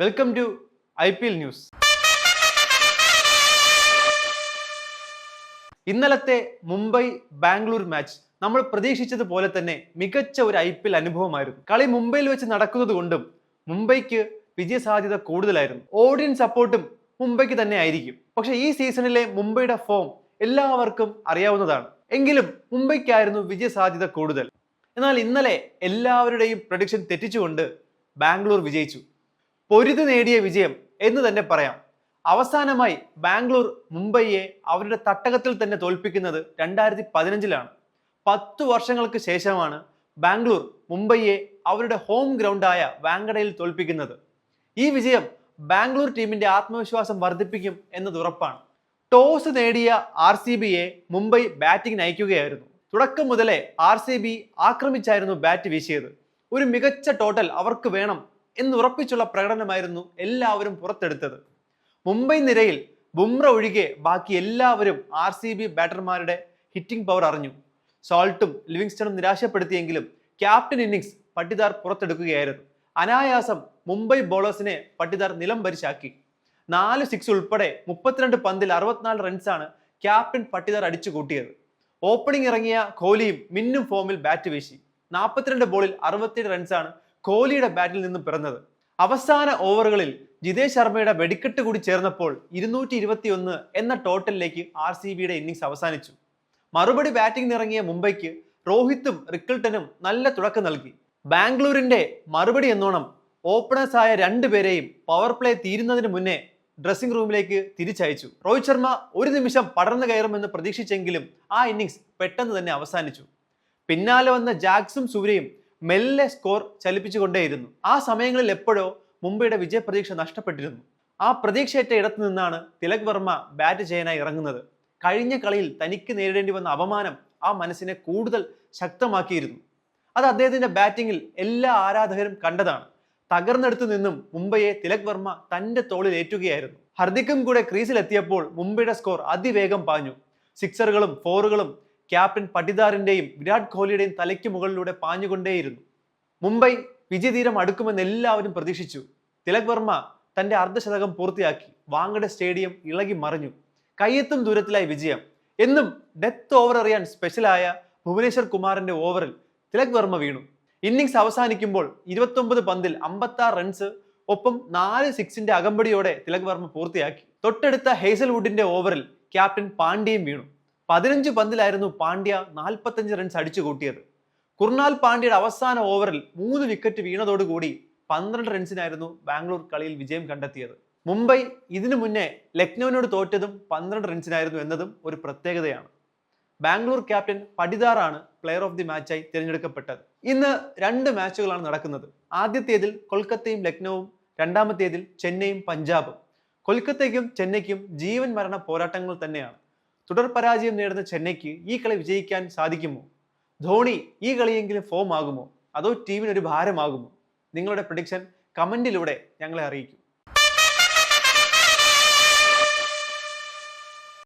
Welcome to I P L news ഇന്നലത്തെ Mumbai Bangalore match നമ്മൾ പ്രതീക്ഷിച്ചതുപോലെ തന്നെ മികച്ച ഒരു ഐ പി എൽ അനുഭവമായിരുന്നു. കളി മുംബൈയിൽ വെച്ച് നടക്കുന്നത് കൊണ്ടും മുംബൈക്ക് വിജയസാധ്യത കൂടുതലായിരുന്നു. ഓഡിയൻസ് സപ്പോർട്ടും മുംബൈക്ക് തന്നെ ആയിരിക്കും. പക്ഷെ ഈ സീസണിലെ മുംബൈയുടെ ഫോം എല്ലാവർക്കും അറിയാവുന്നതാണ്. എങ്കിലും മുംബൈക്കായിരുന്നു വിജയസാധ്യത കൂടുതൽ. എന്നാൽ ഇന്നലെ എല്ലാവരുടെയും പ്രൊഡിക്ഷൻ തെറ്റിച്ചുകൊണ്ട് ബാംഗ്ലൂർ വിജയിച്ചു. പൊരുതി നേടിയ വിജയം എന്ന് തന്നെ പറയാം. അവസാനമായി ബാംഗ്ലൂർ മുംബൈയെ അവരുടെ തട്ടകത്തിൽ തന്നെ തോൽപ്പിക്കുന്നത് രണ്ടായിരത്തി പതിനഞ്ചിലാണ് പത്തു വർഷങ്ങൾക്ക് ശേഷമാണ് ബാംഗ്ലൂർ മുംബൈയെ അവരുടെ ഹോം ഗ്രൗണ്ടായ വാങ്കടയിൽ തോൽപ്പിക്കുന്നത്. ഈ വിജയം ബാംഗ്ലൂർ ടീമിന്റെ ആത്മവിശ്വാസം വർദ്ധിപ്പിക്കും എന്നത് ഉറപ്പാണ്. ടോസ് നേടിയ ആർ സി ബിയെ മുംബൈ ബാറ്റിംഗ് നയിക്കുകയായിരുന്നു തുടക്കം മുതലേ ആർ സി ബി ആക്രമിച്ചായിരുന്നു ബാറ്റ് വീശിയത്. ഒരു മികച്ച ടോട്ടൽ അവർക്ക് വേണം എന്നുറപ്പിച്ചുള്ള പ്രകടനമായിരുന്നു എല്ലാവരും പുറത്തെടുത്തത്. മുംബൈ നിരയിൽ ബുംറ ഒഴികെ ബാക്കി എല്ലാവരും ആർ സി ബി ബാറ്റർമാരുടെ ഹിറ്റിംഗ് പവർ അറിഞ്ഞു. സോൾട്ടും ലിവിങ്സ്റ്റണും നിരാശപ്പെടുത്തിയെങ്കിലും ക്യാപ്റ്റൻ ഇന്നിങ്സ് പട്ടിദാർ പുറത്തെടുക്കുകയായിരുന്നു. അനായാസം മുംബൈ ബോളേഴ്സിനെ പട്ടിദാർ നിലം പരിശാക്കി. നാല് സിക്സ് ഉൾപ്പെടെ മുപ്പത്തിരണ്ട് പന്തിൽ അറുപത്തിനാല് റൺസാണ് ക്യാപ്റ്റൻ പട്ടിദാർ അടിച്ചു കൂട്ടിയത്. ഓപ്പണിംഗ് ഇറങ്ങിയ കോഹ്ലിയും മിന്നും ഫോമിൽ ബാറ്റ് വീശി. നാൽപ്പത്തിരണ്ട് ബോളിൽ അറുപത്തിയേഴ് റൺസാണ് കോഹ്ലിയുടെ ബാറ്റിൽ നിന്നും പിറന്നത്. അവസാന ഓവറുകളിൽ ജിതേഷ് ശർമ്മയുടെ വെടിക്കെട്ട് കൂടി ചേർന്നപ്പോൾ ഇരുന്നൂറ്റി ഇരുപത്തിയൊന്ന് എന്ന ടോട്ടലിലേക്ക് ആർ സി ബിയുടെ ഇന്നിങ്സ് അവസാനിച്ചു. മറുപടി ബാറ്റിംഗ് ഇറങ്ങിയ മുംബൈക്ക് രോഹിത്തും റിക്കിൾട്ടനും നല്ല തുടക്കം നൽകി. ബാംഗ്ലൂരിന്റെ മറുപടി എന്നോണം ഓപ്പണേഴ്സായ രണ്ടുപേരെയും പവർ പ്ലേ തീരുന്നതിന് മുന്നേ ഡ്രസ്സിംഗ് റൂമിലേക്ക് തിരിച്ചയച്ചു. രോഹിത് ശർമ്മ ഒരു നിമിഷം പടർന്നു കയറുമെന്ന് പ്രതീക്ഷിച്ചെങ്കിലും ആ ഇന്നിങ്സ് പെട്ടെന്ന് തന്നെ അവസാനിച്ചു. പിന്നാലെ വന്ന ജാക്സും സൂര്യയും മെല്ലെ സ്കോർ ചലിപ്പിച്ചുകൊണ്ടേയിരുന്നു. ആ സമയങ്ങളിൽ എപ്പോഴോ മുംബൈയുടെ വിജയപ്രതീക്ഷ നഷ്ടപ്പെട്ടിരുന്നു. ആ പ്രതീക്ഷയേറ്റ ഇടത്തു നിന്നാണ് തിലക് വർമ്മ ബാറ്റ് ചെയ്യാനായി ഇറങ്ങുന്നത്. കഴിഞ്ഞ കളിയിൽ തനിക്ക് നേരിടേണ്ടി വന്ന അപമാനം ആ മനസ്സിനെ കൂടുതൽ ശക്തമാക്കിയിരുന്നു. അത് അദ്ദേഹത്തിന്റെ ബാറ്റിങ്ങിൽ എല്ലാ ആരാധകരും കണ്ടതാണ്. തകർന്നെടുത്തു നിന്നും മുംബൈയെ തിലക് വർമ്മ തന്റെ തോളിൽ ഏറ്റുകയായിരുന്നു. ഹർദിക്കും കൂടെ ക്രീസിലെത്തിയപ്പോൾ മുംബൈയുടെ സ്കോർ അതിവേഗം പാഞ്ഞു. സിക്സറുകളും ഫോറുകളും ക്യാപ്റ്റൻ പട്ടിദാറിന്റെയും വിരാട് കോഹ്ലിയുടെയും തലയ്ക്ക് മുകളിലൂടെ പാഞ്ഞുകൊണ്ടേയിരുന്നു. മുംബൈ വിജയതീരം അടുക്കുമെന്ന് എല്ലാവരും പ്രതീക്ഷിച്ചു. തിലക് വർമ്മ തന്റെ അർദ്ധശതകം പൂർത്തിയാക്കി വാങ്കഡെ സ്റ്റേഡിയം ഇളകി മറിഞ്ഞു. കയ്യെത്തും ദൂരത്തിലായി വിജയം. എന്നും ഡെത്ത് ഓവർ അറിയാൻ സ്പെഷ്യലായ ഭുവനേശ്വർ കുമാറിന്റെ ഓവറിൽ തിലക് വർമ്മ വീണു. ഇന്നിങ്സ് അവസാനിക്കുമ്പോൾ ഇരുപത്തൊമ്പത് പന്തിൽ അമ്പത്തി റൺസ് ഒപ്പം നാല് സിക്സിന്റെ അകമ്പടിയോടെ തിലക് വർമ്മ പൂർത്തിയാക്കി. തൊട്ടടുത്ത ഹേസൽവുഡിന്റെ ഓവറിൽ ക്യാപ്റ്റൻ പാണ്ഡ്യയും വീണു. പതിനഞ്ച് പന്തിലായിരുന്നു പാണ്ഡ്യ നാൽപ്പത്തഞ്ച് റൺസ് അടിച്ചു കൂട്ടിയത്. കുർണാൽ പാണ്ഡ്യയുടെ അവസാന ഓവറിൽ മൂന്ന് വിക്കറ്റ് വീണതോടുകൂടി പന്ത്രണ്ട് റൺസിനായിരുന്നു ബാംഗ്ലൂർ കളിയിൽ വിജയം കണ്ടെത്തിയത്. മുംബൈ ഇതിനു മുന്നേ ലക്നൌവിനോട് തോറ്റതും പന്ത്രണ്ട് റൺസിനായിരുന്നു എന്നതും ഒരു പ്രത്യേകതയാണ്. ബാംഗ്ലൂർ ക്യാപ്റ്റൻ പടിദാറാണ് പ്ലെയർ ഓഫ് ദി മാച്ചായി തിരഞ്ഞെടുക്കപ്പെട്ടത്. ഇന്ന് രണ്ട് മാച്ചുകളാണ് നടക്കുന്നത്. ആദ്യത്തേതിൽ കൊൽക്കത്തയും ലക്നൌവും രണ്ടാമത്തേതിൽ ചെന്നൈയും പഞ്ചാബും. കൊൽക്കത്തയ്ക്കും ചെന്നൈക്കും ജീവൻ മരണ പോരാട്ടങ്ങൾ തന്നെയാണ്. തുടർ പരാജയം നേടുന്ന ചെന്നൈക്ക് ഈ കളി വിജയിക്കാൻ സാധിക്കുമോ? ധോണി ഈ കളിയെങ്കിലും ഫോം ആകുമോ? അതോ ടീമിനൊരു ഭാരമാകുമോ? നിങ്ങളുടെ പ്രഡിക്ഷൻ കമന്റിലൂടെ ഞങ്ങളെ അറിയിക്കും.